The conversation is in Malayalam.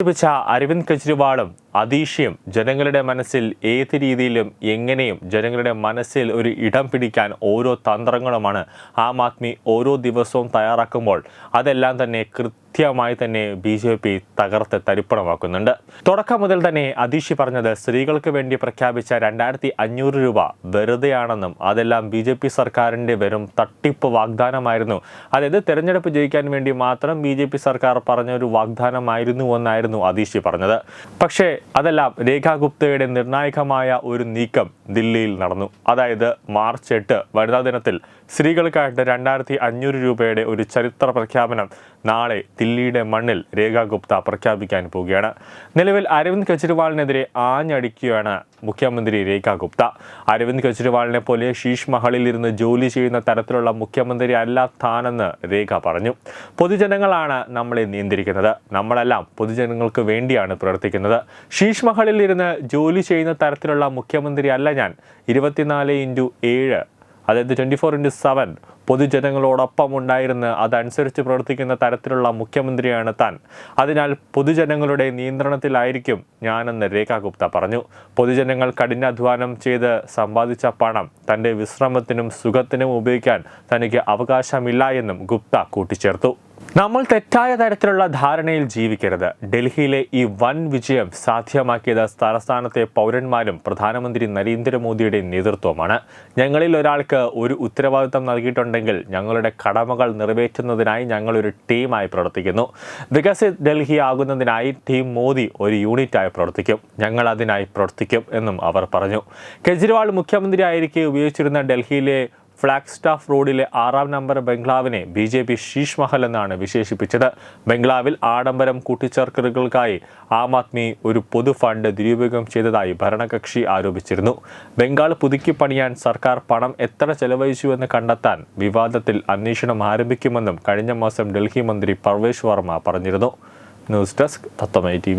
ിച്ച അരവിന്ദ് കെജ്രിവാളും അതീഷയും ജനങ്ങളുടെ മനസ്സിൽ ഏത് രീതിയിലും എങ്ങനെയും ജനങ്ങളുടെ മനസ്സിൽ ഒരു ഇടം പിടിക്കാൻ ഓരോ തന്ത്രങ്ങളുമാണ് ആം ആദ്മി ഓരോ ദിവസവും തയ്യാറാക്കുമ്പോൾ അതെല്ലാം തന്നെ കൃത്യമായി തന്നെ ബി ജെ പി തകർത്ത് തരിപ്പണമാക്കുന്നുണ്ട്. തുടക്കം മുതൽ തന്നെ അതീഷി പറഞ്ഞത് സ്ത്രീകൾക്ക് വേണ്ടി പ്രഖ്യാപിച്ച രണ്ടായിരത്തി അഞ്ഞൂറ് രൂപ വെറുതെയാണെന്നും അതെല്ലാം ബി ജെ പി സർക്കാരിന്റെ വെറും തട്ടിപ്പ് വാഗ്ദാനമായിരുന്നു. അതായത് തെരഞ്ഞെടുപ്പ് ജയിക്കാൻ വേണ്ടി മാത്രം ബി ജെ പി സർക്കാർ പറഞ്ഞ ഒരു വാഗ്ദാനമായിരുന്നു എന്നായിരുന്നു അതീഷി പറഞ്ഞത്. പക്ഷേ അതെല്ലാം രേഖാ ഗുപ്തയുടെ നിർണായകമായ ഒരു നീക്കം. ദില്ലിയിൽ നടന്നു. അതായത് മാർച്ച് എട്ട് വനിതാ ദിനത്തിൽ സ്ത്രീകൾക്കായിട്ട് രണ്ടായിരത്തി അഞ്ഞൂറ് രൂപയുടെ ഒരു ചരിത്ര പ്രഖ്യാപനം നാളെ ദില്ലിയുടെ മണ്ണിൽ രേഖാ ഗുപ്ത പ്രഖ്യാപിക്കാൻ പോവുകയാണ്. നിലവിൽ അരവിന്ദ് കെജ്രിവാളിനെതിരെ ആഞ്ഞടിക്കുകയാണ് മുഖ്യമന്ത്രി രേഖാ ഗുപ്ത. അരവിന്ദ് കെജ്രിവാളിനെ പോലെ ശീഷ് മഹളിൽ ഇരുന്ന് ജോലി ചെയ്യുന്ന തരത്തിലുള്ള മുഖ്യമന്ത്രി അല്ല താനെന്ന് രേഖ പറഞ്ഞു. പൊതുജനങ്ങളാണ് നമ്മളെ നിയന്ത്രിക്കുന്നത്. നമ്മളെല്ലാം പൊതുജനങ്ങൾക്ക് വേണ്ടിയാണ് പ്രവർത്തിക്കുന്നത്. ശീഷ് മഹളിൽ ഇരുന്ന് ജോലി ചെയ്യുന്ന തരത്തിലുള്ള മുഖ്യമന്ത്രി അല്ല ഞാൻ. ഇരുപത്തിനാല് ഇന്റു ഏഴ് അതായത് ട്വന്റി ഫോർ ഇന്റു സെവൻ പൊതുജനങ്ങളോടൊപ്പം ഉണ്ടായിരുന്ന് അതനുസരിച്ച് പ്രവർത്തിക്കുന്ന തരത്തിലുള്ള മുഖ്യമന്ത്രിയാണ് താൻ. അതിനാൽ പൊതുജനങ്ങളുടെ നിയന്ത്രണത്തിലായിരിക്കും ഞാനെന്ന് രേഖാ ഗുപ്ത പറഞ്ഞു. പൊതുജനങ്ങൾ കഠിനാധ്വാനം ചെയ്ത് സമ്പാദിച്ച പണം തന്റെ വിശ്രമത്തിനും സുഖത്തിനും ഉപയോഗിക്കാൻ തനിക്ക് അവകാശമില്ല എന്നും ഗുപ്ത കൂട്ടിച്ചേർത്തു. നമ്മൾ തെറ്റായ തരത്തിലുള്ള ധാരണയിൽ ജീവിക്കരുത്. ഡൽഹിയിലെ ഈ വൻ വിജയം സാധ്യമാക്കിയത് തലസ്ഥാനത്തെ പൗരന്മാരും പ്രധാനമന്ത്രി നരേന്ദ്രമോദിയുടെ നേതൃത്വമാണ്. ഞങ്ങളിൽ ഒരാൾക്ക് ഒരു ഉത്തരവാദിത്തം നൽകിയിട്ടുണ്ടെങ്കിൽ ഞങ്ങളുടെ കടമകൾ നിറവേറ്റുന്നതിനായി ഞങ്ങളൊരു ടീമായി പ്രവർത്തിക്കുന്നു. വികസിത് ഡൽഹി ആകുന്നതിനായി ടീം മോദി ഒരു യൂണിറ്റായി പ്രവർത്തിക്കും. ഞങ്ങൾ അതിനായി പ്രവർത്തിക്കും എന്നും അവർ പറഞ്ഞു. കെജ്രിവാൾ മുഖ്യമന്ത്രിയായിരിക്കെ ഉപയോഗിച്ചിരുന്ന ഡൽഹിയിലെ ഫ്ലാഗ് സ്റ്റാഫ് റോഡിലെ ആറാം number ബംഗ്ലാവിനെ B J P Sheesh Mahal എന്നാണ് വിശേഷിപ്പിച്ചത്. ബംഗ്ലാവിൽ ആഡംബരം കൂട്ടിച്ചേർക്കലുകൾക്കായി ആം ആദ്മി ഒരു പൊതു ഫണ്ട് ദുരുപയോഗം ചെയ്തതായി ഭരണകക്ഷി ആരോപിച്ചിരുന്നു. ബംഗാൾ പുതുക്കി പണിയാൻ സർക്കാർ പണം എത്ര ചെലവഴിച്ചുവെന്ന് കണ്ടെത്താൻ വിവാദത്തിൽ അന്വേഷണം ആരംഭിക്കുമെന്നും കഴിഞ്ഞ മാസം ഡൽഹി മന്ത്രി പർവേഷ് വർമ്മ പറഞ്ഞിരുന്നു. ന്യൂസ് ഡെസ്ക് തത്വമൈ ടി